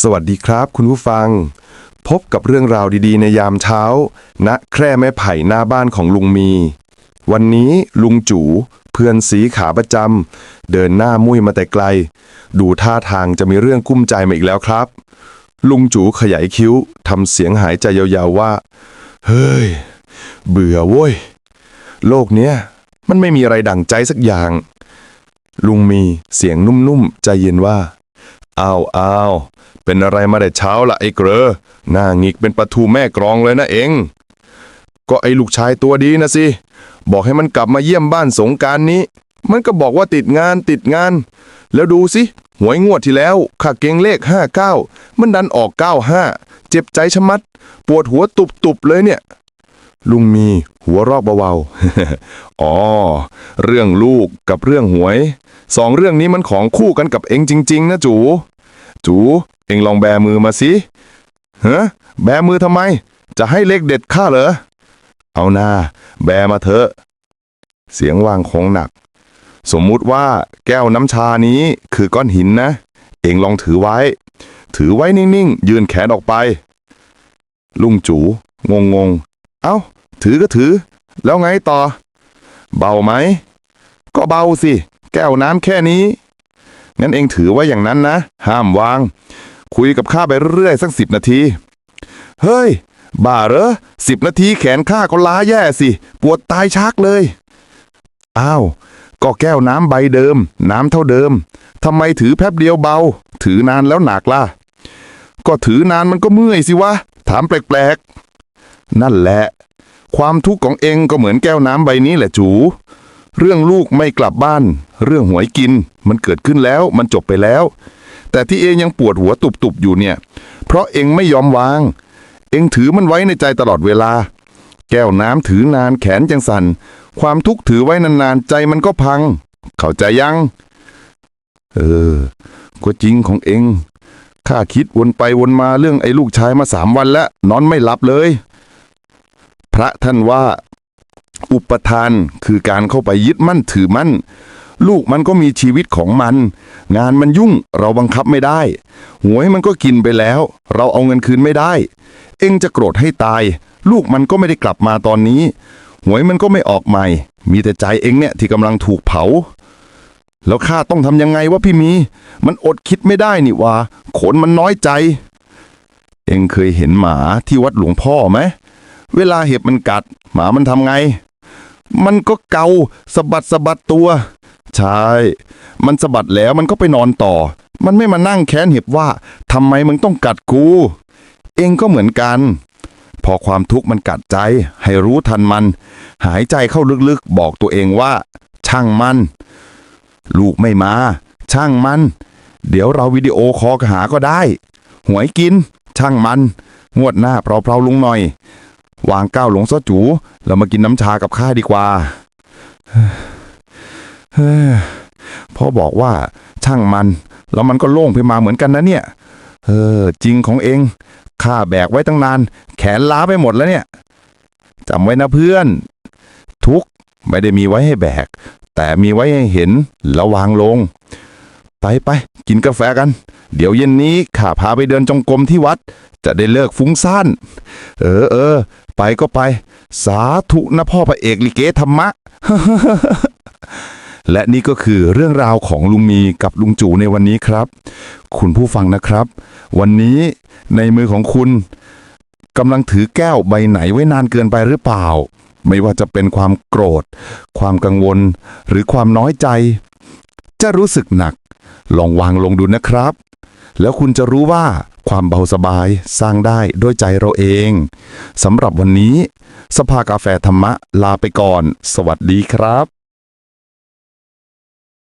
สวัสดีครับ คุณผู้ฟัง พบกับเรื่องราวดีๆ ในยามเช้า ณแคร่ไม้ไผ่หน้าบ้านของลุงมี วันนี้ลุงจูเพื่อนสีขาประจำเดินหน้ามุ้ยมาแต่ไกล ดูท่าทางจะมีเรื่องกุ้มใจมาอีกแล้วครับ ลุงจูขยายคิ้วทำเสียงหายใจยาวๆว่า เฮ้ย เบื่อโว้ย โลกเนี้ยมันไม่มีอะไรดั่งใจสักอย่าง ลุงมีเสียงนุ่มๆใจเย็นว่า อ้าวอ้าวเป็นอะไรมาแต่เช้าละไอ้เกรอหน้างิกเป็นปลาทูแม่กรองเลยนะเองก็ไอ้ลูกชายตัวดีนะสิ บอกให้มันกลับมาเยี่ยมบ้านสงการนี้ มันก็บอกว่าติดงานติดงาน แล้วดูสิ หวยงวดที่แล้วข้าเก่งเลข 59 มันดันออก 95 เจ็บใจชะมัด ปวดหัวตุบๆเลยเนี่ย ลุงมีหัวรอบเบาๆอ๋อ เรื่องลูกกับเรื่องหวย สองเรื่องนี้มันของคู่กันกับเองจริง ๆ นะจู จูเอ็งลองแบมือมาสิเฮ้แบมือทำไม จะให้เลขเด็ดข้าเหรอ เอาหน้า แบมาเถอะ เสียงวางของหนัก สมมุติว่าแก้วน้ำชานี้คือก้อนหินนะ เอ็งลองถือไว้ ถือไว้นิ่งๆ ยืนแขนออกไป ลุงจูงงงเอ้า ถือก็ถือ แล้วไงต่อ เบาไหม ก็เบาสิ แก้วน้ำแค่นี้ งั้นเองถือไว้อย่างนั้นนะ ห้ามวาง คุยกับข้าไปเรื่อยๆสักสิบนาที เฮ้ย บ้าเหรอสิบนาทีแขนข้าก็ล้าแย่สิ ปวดตายชักเลย อ้าว ก็แก้วน้ำใบเดิม น้ำเท่าเดิมทำไมถือแป๊บเดียวเบา ถือนานแล้วหนักล่ะ ก็ถือนานมันก็เมื่อยสิวะ ถามแปลกๆ นั่นแหละ ความทุกข์ของเองก็เหมือนแก้วน้ำใบนี้แหละจู เรื่องลูกไม่กลับบ้าน เรื่องหวยกิน มันเกิดขึ้นแล้วมันจบไปแล้ว แต่ที่เองยังปวดหัวตุบๆอยู่เนี่ย เพราะเองไม่ยอมวาง เองถือมันไว้ในใจตลอดเวลา แก้วน้ำถือนานแขนจังสัน ความทุกข์ถือไว้นานๆใจมันก็พัง เข้าใจยัง เออ ก็จริงของเองข้าคิดวนไปวนมาเรื่องไอ้ลูกชายมาสามวันแล้ว นอนไม่หลับเลย พระท่านว่า อุปทานคือการเข้าไปยึดมั่นถือมั่น ลูกมันก็มีชีวิตของมัน งานมันยุ่งเราบังคับไม่ได้ หวยมันก็กินไปแล้ว เราเอาเงินคืนไม่ได้ เองจะโกรธให้ตาย ลูกมันก็ไม่ได้กลับมาตอนนี้ หวยมันก็ไม่ออกใหม่ มีแต่ใจเองเนี่ยที่กำลังถูกเผาแล้วข้าต้องทำยังไงวะพี่มี มันอดคิดไม่ได้นี่วะขนมันน้อยใจ เองเคยเห็นหมาที่วัดหลวงพ่อไหม เวลาเห็บมันกัด หมามันทำไง มันก็เกาสะบัดสะบัดตัว ใช่ มันสะบัดแล้วมันก็ไปนอนต่อ มันไม่มานั่งแค้นเห็บว่าทำไมมึงต้องกัดกู เองก็เหมือนกัน พอความทุกข์มันกัดใจ ให้รู้ทันมัน หายใจเข้าลึกๆ บอกตัวเองว่า ช่างมัน ลูกไม่มา ช่างมัน เดี๋ยวเราวิดีโอคอลหาก็ได้ หวยกิน ช่างมัน งวดหน้าเพลาๆลุงหน่อย วางก้าวหลงซะจู เรามากินน้ำชากับข้าดีกว่าเฮ้พ่อบอกว่าช่างมัน แล้วมันก็โล่งไปมาเหมือนกันนะเนี่ย เออ จริงของเองข้าแบกไว้ตั้งนาน แขนล้าไปหมดแล้วเนี่ยจำไว้นะเพื่อน ทุกไม่ได้มีไว้ให้แบก แต่มีไว้ให้เห็นแล้ววางลง ไปไปกินกาแฟกัน เดี๋ยวเย็นนี้ข้าพาไปเดินจงกรมที่วัด จะได้เลิกฟุ้งซ่าน เออเออ ไปก็ไป สาธุนะพ่อพระเอกลิเกธรรมะ และนี่ก็คือเรื่องราวของลุงมีกับลุงจูในวันนี้ครับ คุณผู้ฟังนะครับ วันนี้ในมือของคุณกำลังถือแก้วใบไหนไว้นานเกินไปหรือเปล่า ไม่ว่าจะเป็นความโกรธ ความกังวล หรือความน้อยใจ จะรู้สึกหนัก ลองวางลงดูนะครับ แล้วคุณจะรู้ว่าความเบาสบายสร้างได้ด้วยใจเราเองสำหรับวันนี้ สภากาแฟธรรมะลาไปก่อน สวัสดีครับ